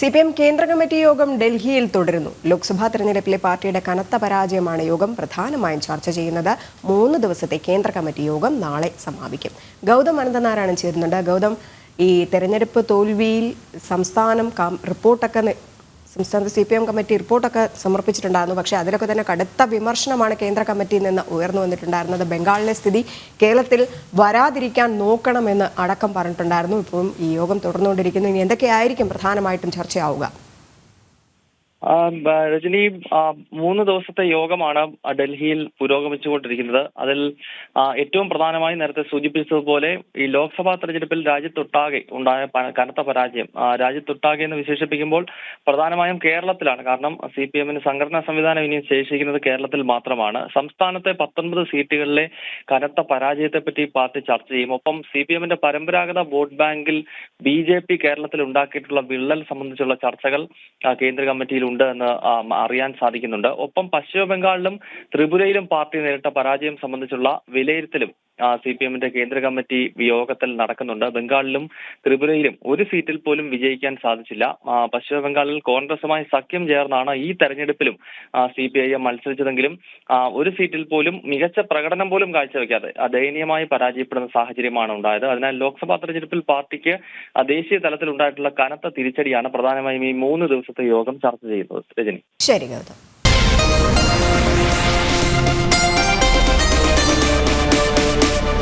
C P M കേന്ദ്ര committee യോഗം ഡൽഹിയിൽ തുടരുന്നു. ലോക്സഭാ തെരഞ്ഞെടുപ്പിലെ പാർട്ടിയുടെ കനത്ത പരാജയമാണ് യോഗം പ്രധാനമായും ചർച്ച ചെയ്യുന്നത്. മൂന്ന് ദിവസത്തെ കേന്ദ്ര കമ്മിറ്റി യോഗം നാളെ സമാപിക്കും. ഗൗതം അനന്തനാരായണൻ ചേരുന്നുണ്ട്. ഗൗതം ഈ തെരഞ്ഞെടുപ്പ് തോൽവിയിൽ സംസ്ഥാനം റിപ്പോർട്ടൊക്കെ സംസ്ഥാനത്ത് സി പി എം കമ്മിറ്റി റിപ്പോർട്ടൊക്കെ സമർപ്പിച്ചിട്ടുണ്ടായിരുന്നു. പക്ഷേ അതിലൊക്കെ തന്നെ കടുത്ത വിമർശനമാണ് കേന്ദ്ര കമ്മിറ്റിയിൽ നിന്ന് ഉയർന്നു വന്നിട്ടുണ്ടായിരുന്നത്. ബംഗാളിലെ സ്ഥിതി കേരളത്തിൽ വരാതിരിക്കാൻ നോക്കണമെന്ന് അടക്കം പറഞ്ഞിട്ടുണ്ടായിരുന്നു. ഇപ്പം ഈ യോഗം തുടർന്നുകൊണ്ടിരിക്കുന്നു. ഇനി എന്തൊക്കെയായിരിക്കും പ്രധാനമായിട്ടും ചർച്ചയാവുക? രജനി മൂന്ന് ദിവസത്തെ യോഗമാണ് ഡൽഹിയിൽ പുരോഗമിച്ചുകൊണ്ടിരിക്കുന്നത്. അതിൽ ഏറ്റവും പ്രധാനമായി നേരത്തെ സൂചിപ്പിച്ചതുപോലെ ഈ ലോക്സഭാ തെരഞ്ഞെടുപ്പിൽ രാജ്യത്തൊട്ടാകെ ഉണ്ടായ കനത്ത പരാജയം. രാജ്യത്തൊട്ടാകെ എന്ന് വിശേഷിപ്പിക്കുമ്പോൾ പ്രധാനമായും കേരളത്തിലാണ്. കാരണം സി പി എമ്മിന് സംഘടനാ സംവിധാനം ഇനിയും ശേഷിക്കുന്നത് കേരളത്തിൽ മാത്രമാണ്. സംസ്ഥാനത്തെ പത്തൊൻപത് സീറ്റുകളിലെ കനത്ത പരാജയത്തെപ്പറ്റി പാർട്ടി ചർച്ച ചെയ്യും. ഒപ്പം സി പി എമ്മിന്റെ പരമ്പരാഗത വോട്ട് ബാങ്കിൽ ബി ജെ പി കേരളത്തിൽ ഉണ്ടാക്കിയിട്ടുള്ള വിള്ളൽ സംബന്ധിച്ചുള്ള ചർച്ചകൾ കേന്ദ്ര കമ്മിറ്റിയിൽ ഉണ്ട് എന്ന് അറിയാൻ സാധിക്കുന്നുണ്ട്. ഒപ്പം പശ്ചിമ ബംഗാളിലും ത്രിപുരയിലും പാർട്ടി നേരിട്ട പരാജയം സംബന്ധിച്ചുള്ള വിലയിരുത്തലും സി പി എമ്മിന്റെ കേന്ദ്ര കമ്മിറ്റി യോഗത്തിൽ നടക്കുന്നുണ്ട്. ബംഗാളിലും ത്രിപുരയിലും ഒരു സീറ്റിൽ പോലും വിജയിക്കാൻ സാധിച്ചില്ല. പശ്ചിമ ബംഗാളിൽ കോൺഗ്രസുമായി സഖ്യം ചേർന്നാണ് ഈ തെരഞ്ഞെടുപ്പിലും സി പി ഐ എം മത്സരിച്ചതെങ്കിലും ഒരു സീറ്റിൽ പോലും മികച്ച പ്രകടനം പോലും കാഴ്ചവെക്കാതെ ദയനീയമായി പരാജയപ്പെടുന്ന സാഹചര്യമാണ് ഉണ്ടായത്. അതിനാൽ ലോക്സഭാ തെരഞ്ഞെടുപ്പിൽ പാർട്ടിക്ക് ദേശീയ തലത്തിൽ ഉണ്ടായിട്ടുള്ള കനത്ത തിരിച്ചടിയാണ് പ്രധാനമായും ഈ മൂന്ന് ദിവസത്തെ യോഗം ചർച്ച ചെയ്യുന്നത്. രജനി. ശരി ഗൗതം.